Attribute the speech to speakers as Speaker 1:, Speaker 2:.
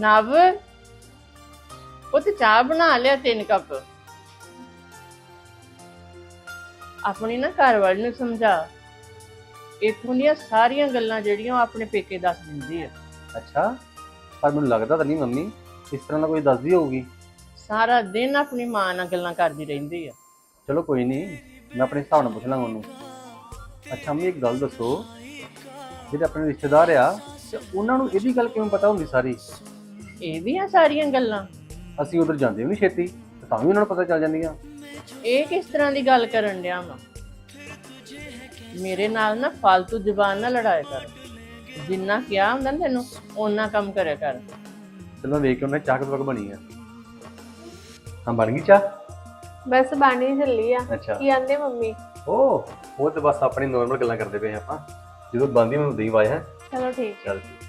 Speaker 1: ਨਵ ਉਹ ਤੇ ਚਾਹ ਬਣਾ ਲਿਆ ਤਿੰਨ ਕੱਪ। ਆਪਣੀ ਨਾ ਘਰ ਵਾਲੀ ਨੂੰ ਸਮਝਾ। ਇਥੋਂ ਦੀਆਂ ਸਾਰੀਆਂ ਗੱਲਾਂ ਜਿਹੜੀਆਂ ਉਹ ਆਪਣੇ ਪੇਕੇ ਦੱਸ ਦਿੰਦੀ ਆ।
Speaker 2: ਅੱਛਾ ਪਰ ਮੈਨੂੰ ਲੱਗਦਾ ਤਾਂ ਨਹੀਂ ਮੰਮੀ ਇਸ ਤਰ੍ਹਾਂ ਦਾ ਕੋਈ ਦੱਸਦੀ ਹੋਊਗੀ।
Speaker 1: ਸਾਰਾ ਦਿਨ ਆਪਣੀ ਮਾਂ ਨਾਲ ਗੱਲਾਂ ਕਰਦੀ ਰਹਿੰਦੀ ਆ।
Speaker 2: ਚਲੋ ਕੋਈ ਨਹੀਂ ਮੈਂ ਆਪਣੇ ਹਿਸਾਬ ਨਾਲ ਪੁੱਛ ਲਾਂਗਾ ਉਹਨੂੰ। ਅੱਛਾ ਮੰਮੀ ਇੱਕ ਗੱਲ ਦੱਸੋ ਜਿਹੜੇ ਆਪਣੇ ਰਿਸ਼ਤੇਦਾਰ ਆ ਤੇ ਉਹਨਾਂ ਨੂੰ ਇਹਦੀ ਗੱਲ ਕਿਵੇਂ ਪਤਾ ਹੁੰਦੀ ਸਾਰੀ?
Speaker 1: ਇਹ ਵੀ ਆ ਸਾਰੀਆਂ ਗੱਲਾਂ।
Speaker 2: ਅਸੀਂ ਉਧਰ ਜਾਂਦੇ ਵੀ ਨਹੀਂ ਛੇਤੀ ਤੇ ਤਾਂ ਵੀ ਉਹਨਾਂ ਨੂੰ ਪਤਾ ਚੱਲ ਜਾਂਦੀਆਂ।
Speaker 1: ਇਹ ਕਿਸ ਤਰ੍ਹਾਂ ਦੀ ਗੱਲ ਕਰਨ ਡਿਆ ਵਾ? ਮੇਰੇ ਨਾਲ ਨਾ ਫालतू ਜ਼ੁਬਾਨ ਨਾ ਲੜਾਇਆ ਕਰ। ਜਿੰਨਾ ਕਿਹਾ ਹੁੰਦਾ ਨਾ ਤੈਨੂੰ ਓਨਾ ਕੰਮ ਕਰਿਆ ਕਰ।
Speaker 2: ਚਲੋ ਵੇਖ ਕੇ ਉਹਨੇ ਚਾਹ ਕਦੋਂ ਤੱਕ ਬਣੀ ਆ। ਹਾਂ ਬਣ ਗਈ ਚਾਹ?
Speaker 3: ਬਸ ਬਾਣੀ ਚੱਲੀ ਆ।
Speaker 2: ਅੱਛਾ।
Speaker 3: ਕੀ ਆਂਦੇ ਮੰਮੀ?
Speaker 2: ਉਹ ਉਹ ਤੇ ਬਸ ਆਪਣੀ ਨੋਰਮਲ ਗੱਲਾਂ ਕਰਦੇ ਪਏ ਆਪਾਂ। ਜਦੋਂ ਬੰਦੀ ਮੈਨੂੰ ਦੇਈ ਵਾਇਆ ਹੈ
Speaker 3: ਚਲੋ ਠੀਕ।
Speaker 2: ਚੱਲ ਠੀਕ